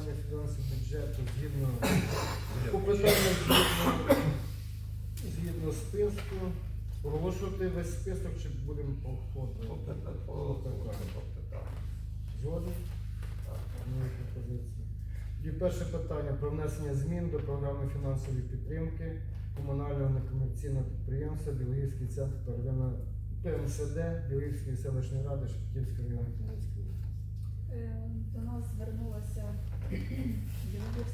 коригування фінансів бюджету згідно по питанню згідно, згідно списку. Оголошувати весь список чи будемо по ходу? По. Згодом? Мої пропозиції. І перше питання про внесення змін до програми фінансової підтримки комунального некомерційного підприємства Білогірський центр первинної ПМСД Білогірської селищної ради Шепетівського району Хмельницької області. Е, До нас звернулася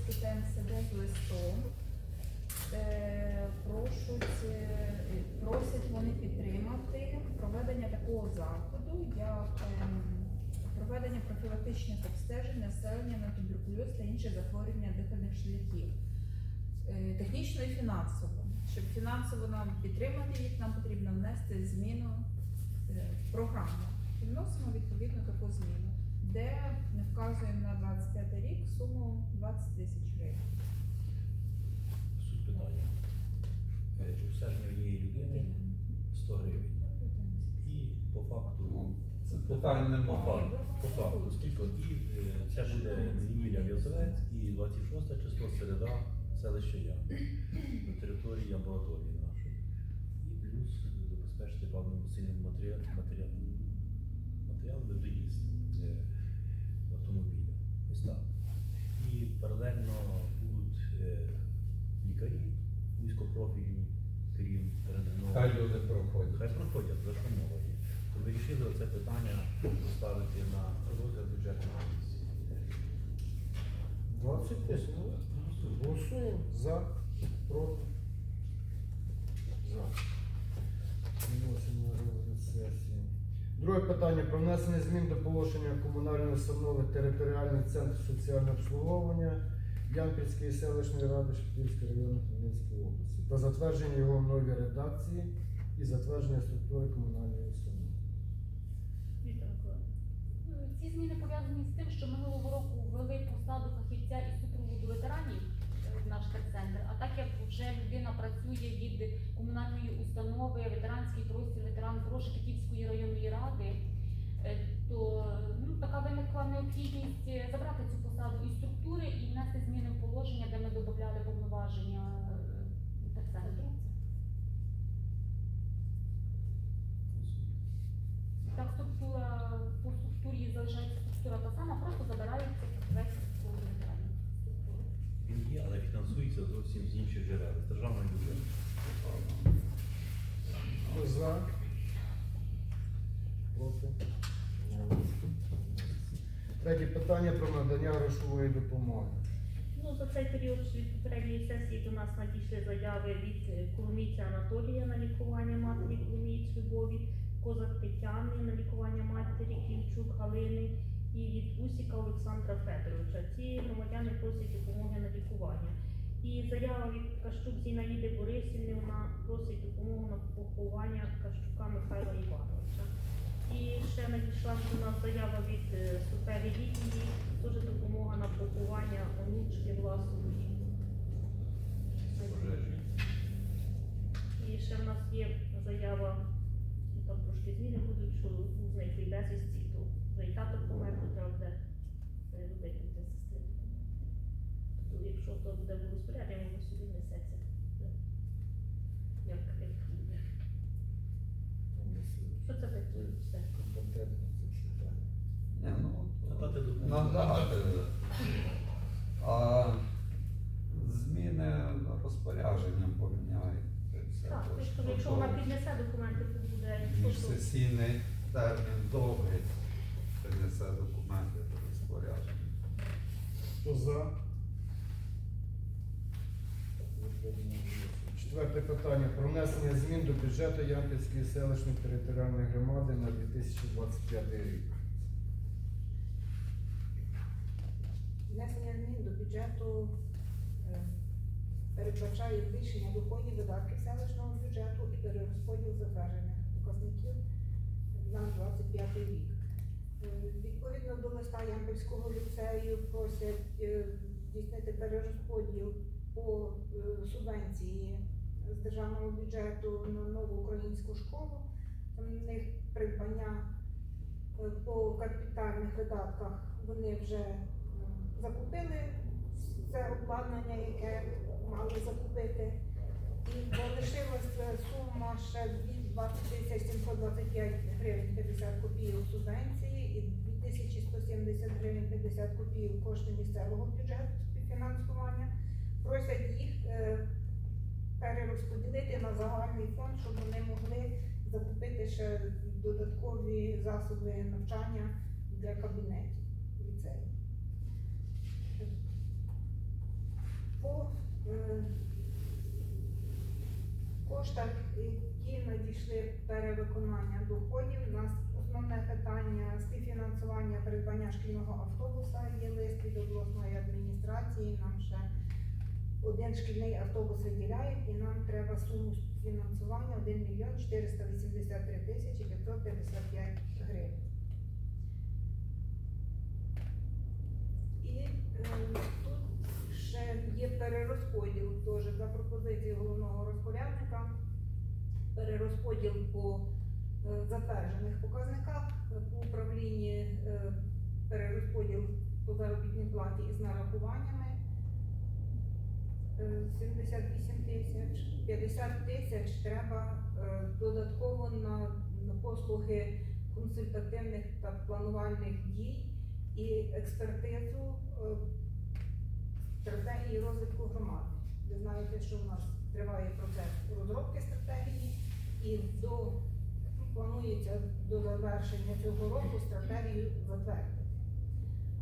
ТМСД з листом. Е, Прошуть, е, просять вони підтримати проведення такого заходу, як ем, проведення профілактичних обстежень населення на туберкульоз та інші захворювання дихальних шляхів. Е, Технічно і фінансово. Щоб фінансово нам підтримати їх, нам потрібно внести зміну в програму. І вносимо відповідно таку зміну, де ми вказуємо на 25 рік суму 20 тисяч гривень. Суть питання. Е, Обстеження однієї людини 100 гривень. І по факту, Ну, Це питань по немає. факту, по факту, скільки і е, це буде неділя В'язовець і 26 число середа селище Я на території амбулаторії нашої. І плюс забезпечити певним посильним матеріал, матеріал, матеріал на доїзд е, автомобіля. Ось так. І паралельно будуть е, лікарі вузькопрофільні, крім рентгенології. Хай люди проходять. Хай проходять, за що мова є. То вирішили це питання поставити на розгляд бюджетної комісії. 20 тисяч. Голосуємо за, проти. Питання про внесення змін до положення комунальної установи територіальний центр соціального обслуговування Ямпільської селищної ради Шепетівського району Хмельницької області та затвердження його в новій редакції і затвердження структури комунальної установи. Віктор Миколаївич. Е, Ці зміни пов'язані з тим, що минулого року ввели посаду фахівця із супроводу ветеранів е, в наш терцентр. А так як вже людина працює від комунальної установи, ветеранський простір, ветеран Шепетівської районної ради, е, то ну, така виникла необхідність е, забрати цю посаду із структури і внести зміни в положення, де ми додавали повноваження е, терцентру. Так, структура по структурі залишається структура та сама, просто забирається зовсім з інших джерел, з державного бюджету. Хто за? Проти? Третє питання про надання грошової допомоги. Ну, за цей період від попередньої сесії до нас надійшли заяви від е, Коломійця Анатолія на лікування матері Коломієць Любові, Козак Тетяни на лікування матері Ківчук Галини і від Усіка Олександра Федоровича. Ці громадяни просять допомоги на лікування. І заява від Кащук Зінаїди Борисівни, вона просить допомогу на поховання Кащука Михайла Івановича. І ще надійшла до нас заява від е, Супері Лідії, теж допомога на поховання онучки власної. І ще в нас є заява, там трошки зміни будуть, що зниклий безвісті, то і тато помер, то треба буде сестри. Тобто, якщо то буде в розпорядженні, воно сюди внесеться. Е, Як, як буде. Що це таке? Все. Компетентно це. Ну, Надати допомогу. надати. А зміни розпорядженням поміняють. Це все Так, тобто, якщо вона піднесе документи, то буде то- Міжсесійний термін довгий. Принесе документи до розпорядження. Хто за? Четверте питання про внесення змін до бюджету Ямпільської селищної територіальної громади на 2025 рік. Внесення змін до бюджету е, передбачає збільшення доходів видатків селищного бюджету і перерозподіл затвердження показників на 25 рік. Е, Відповідно до листа Ямпільського ліцею просять е, здійснити перерозподіл по е, субвенції з державного бюджету на нову українську школу. В них придбання е, по капітальних видатках вони вже закупили це обладнання, яке мали закупити. І залишилася сума ще від 20 725 гривень 50 копійок субвенції і 2170 гривень 50 копійок кошти місцевого бюджету співфінансування. Просять їх е, перерозподілити на загальний фонд, щоб вони могли закупити ще додаткові засоби навчання для кабінетів ліцею. По е, коштах, які надійшли перевиконання доходів, у нас основне питання співфінансування придбання шкільного автобуса є лист від обласної адміністрації. Нам ще один шкільний автобус виділяють і нам треба суму фінансування 1 мільйон 483 тисячі 555 гривень. І е, тут ще є перерозподіл теж за пропозицією головного розпорядника. Перерозподіл по е, затверджених показниках по управлінні е, перерозподіл по заробітній платі із нарахуваннями. Е, 78 тисяч, 50 тисяч треба е, додатково на, послуги консультативних та планувальних дій і експертизу е, стратегії розвитку громади. Ви знаєте, що в нас триває процес розробки стратегії і до ну, планується до завершення цього року стратегію затвердити.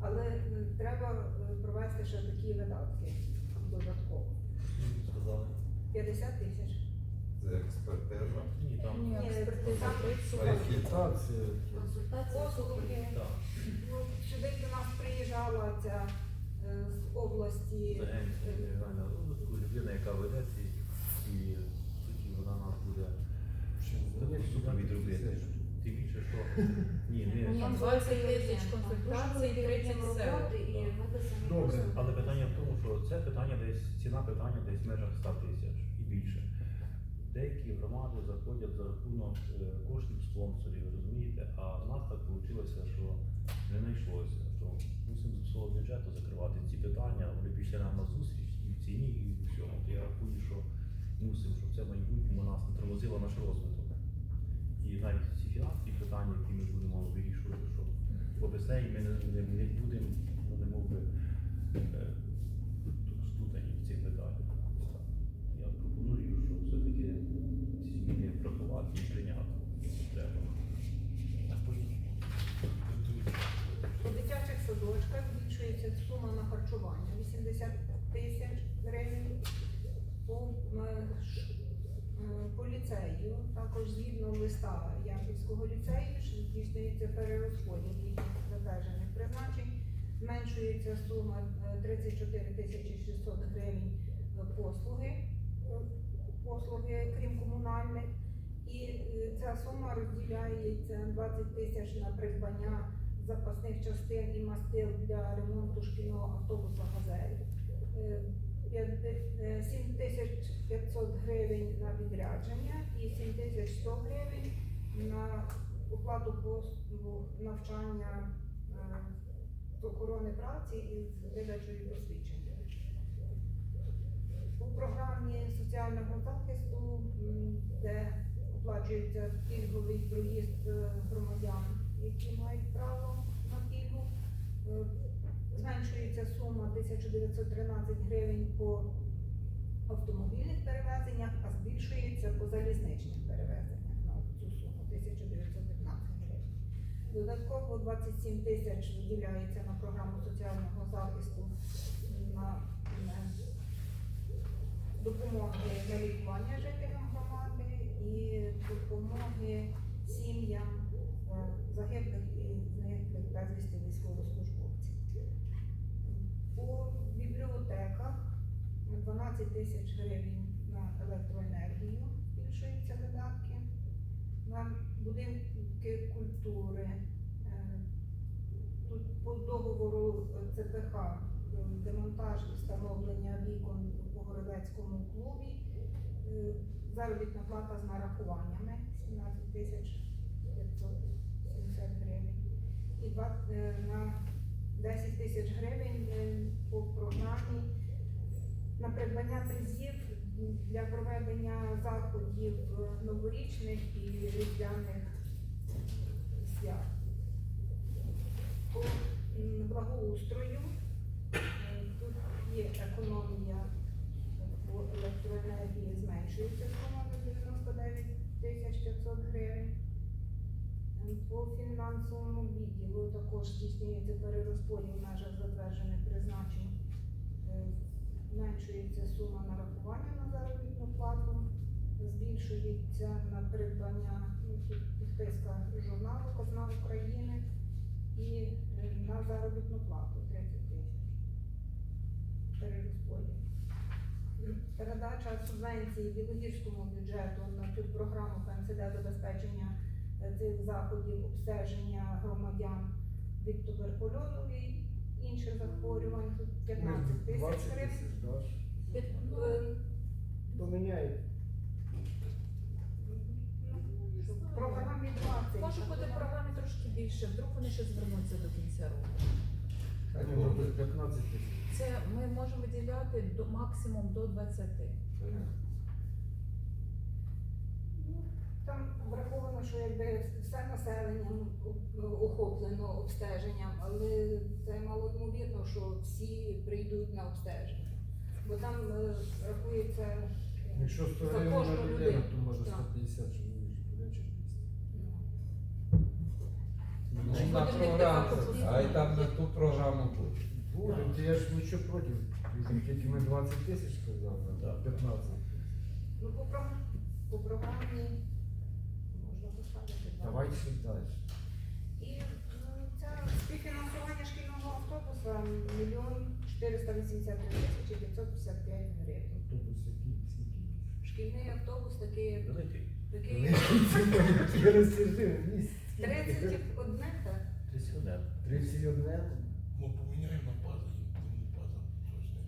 Але треба е, провести ще такі видатки додатково. Сказали. 50 тисяч. Це експертиза. Ні, там. Ні, експертиза там 30. А які Консультація. Консультація Послуги. Так. Ну, сюди до нас приїжджала ця е, з області. Розвитку, людина, яка веде ці, і в суті вона нас буде супровід робити. Тим більше, що ні, не. там 20 тисяч консультацій, 30 сел. Добре. Але питання в тому, що це питання десь, ціна питання десь в межах 100 тисяч і більше. Деякі громади заходять за рахунок е, коштів спонсорів, розумієте? А в нас так вийшло, що не знайшлося, що мусимо з свого бюджету закривати ці питання, вони пішли нам на зустріч і в ціні, і в всьому. То я рахую, що мусимо, щоб це в майбутньому нас не тормозило наш розвиток. І навіть ці фінансові питання, які ми будемо вирішувати, що безпеці ми не, не, не будемо, ну, не мов би, е, тут сплутані в цих питаннях. Я пропоную, що все-таки ці зміни врахувати і прийняти. якщо Треба. У дитячих садочках збільшується сума на харчування 80 тисяч гривень. Е, е, по ліцею, також згідно листа Ямпільського ліцею, що здійснюється перерозподіл їхніх затверджених призначень. Зменшується сума е, 34 тисячі 600 гривень е, послуги, е, послуги, крім комунальних. І е, ця сума розділяється 20 тисяч на придбання запасних частин і мастил для ремонту шкільного автобуса «Газель». Е, п'яти- е, 7500 гривень на відрядження і 7100 гривень на оплату навчання е, охорони праці із видачею посвідчення. У програмі соціального захисту, де оплачується пільговий проїзд е, громадян, які мають право на пільгу, е, зменшується сума 1913 гривень по автомобільних перевезеннях, а збільшується по залізничних перевезеннях на цю суму 1915 гривень. Додатково 27 тисяч виділяється на програму соціального захисту на допомоги на лікування жителям громади і допомоги сім'ям е, загиблих і зниклих безвісти військовослужбовців. У бібліотеках 12 тисяч гривень на електроенергію збільшуються видатки. На будинки культури е, тут по договору ЦПХ е, демонтаж і встановлення вікон у городецькому клубі. Е, Заробітна плата з нарахуваннями 17 тисяч 570 гривень. І на 10 тисяч гривень е, по програмі на придбання призів для проведення заходів е, новорічних і різдвяних свят. По благоустрою е, тут є економія електроенергії, зменшується сума до 99 тисяч 500 гривень. По фінансовому відділу також здійснюється перерозподіл в межах затверджених призначень. Е, Зменшується сума нарахування на заробітну плату, збільшується на придбання ну, підписка журналу Казна України і е, на заробітну плату 30 тисяч. Перерозподіл. Передача субвенції Білогірському бюджету на цю програму ПНЦД забезпечення цих заходів обстеження громадян від туберкульозу і інших захворювань. Тут 15 тисяч 20 гривень. тисяч. Під- е, В програмі 20. Може бути в програмі трошки більше, вдруг вони ще звернуться до кінця року. А ні, 15 тисяч. Це ми можемо виділяти до максимум до 20. Там враховано, що якби все населення ну, охоплено обстеженням, але це мало ймовірно, що всі прийдуть на обстеження. Бо там е, рахується е, Якщо 100 За гривень кожну на людину, людину. то може Так. 150, що ви ж буде чи 200. ну, Ну, на будемо програму, а й там на ту програму буде. Буде, то я ж нічого проти. Тільки ми 20 тисяч сказали, а Так. 15. ну, по, програмі, по програмі можна ще далі. І це співфінансування шкільного автобуса мільйон 483 тисячі 555 гривень. Автобус який? Шкільний автобус такий, Великий. такий Ти розсіжи, місць. 31, так? Пенсіонер. 31, Ми поміняємо на базу, їм база точно.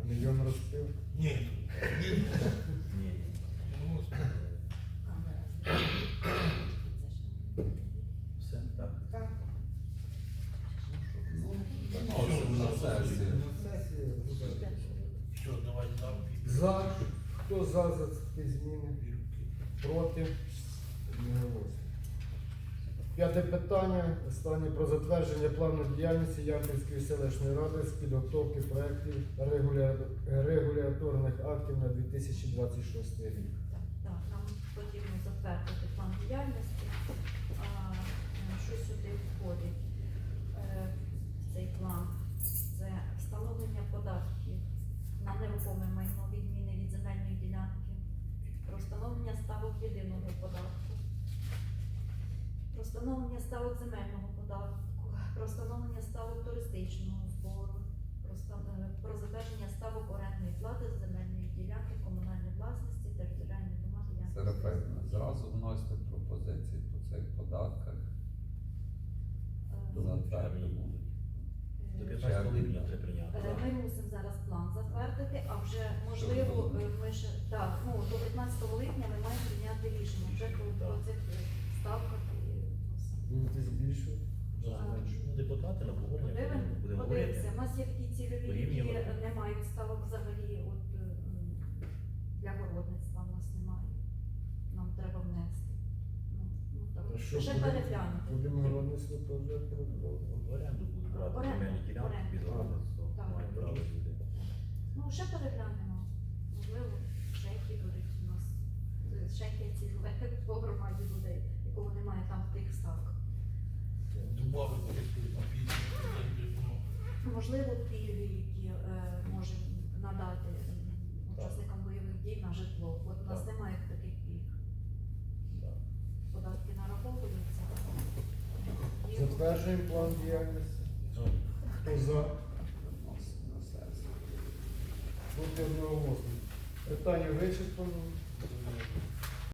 а мільйон розпив. Ні, ні, Ні. ну, Все, так. Так. Ну, виносимо на сесію. На сесії розглядаємо. що, давай там. За. Хто за за ці зміни? Проти? Одноголосно. П'яте питання. Останнє про затвердження плану діяльності Ямпільської селищної ради з підготовки проєктів регуляторних актів на 2026 рік. Так, нам потрібно затвердити план діяльності. Що сюди входить? Е, Цей план це встановлення податків на нерухоме майно відміни від земельної ділянки, про встановлення ставок єдиного податку, про встановлення ставок земельного податку, про встановлення ставок туристичного збору, про е, про затвердження ставок орендної плати з земельної ділянки комунальної власності територіальної громади Серафимна, зразу вносите пропозиції по цих податках. Е, Затвердимо. До е, 15 липня треба прийняти. Е, Ми мусимо зараз план затвердити, а вже можливо, е, ми ще так, ну до 15 липня ми маємо прийняти рішення вже по, по цих е, ставках і все. Будете збільшувати? Ну, депутати на Подивимо, будемо подивимося. говорити. У нас є такі цільові, які Порівнювати. не мають ставок взагалі от, е, м, для городництва у нас немає. Нам треба внести. Ну, ну, так. А що Ще будемо- переглянути. Будемо городництво теж. В оренду брати Оренду, земельні ділянки оренду. під городництво. Так. Мають право люди. Ну, ще переглянемо. Можливо, ще які будуть у нас е, ці по громаді людей, якого немає там в тих ставках. Добавити на Можливо, пільги, які е, можемо надати м, учасникам бойових дій на житло. От у нас Так. немає таких пільг. Да. Податки нараховуються. Затверджуємо план діяльності. За? Проти одноголосно. Питання вичерпано.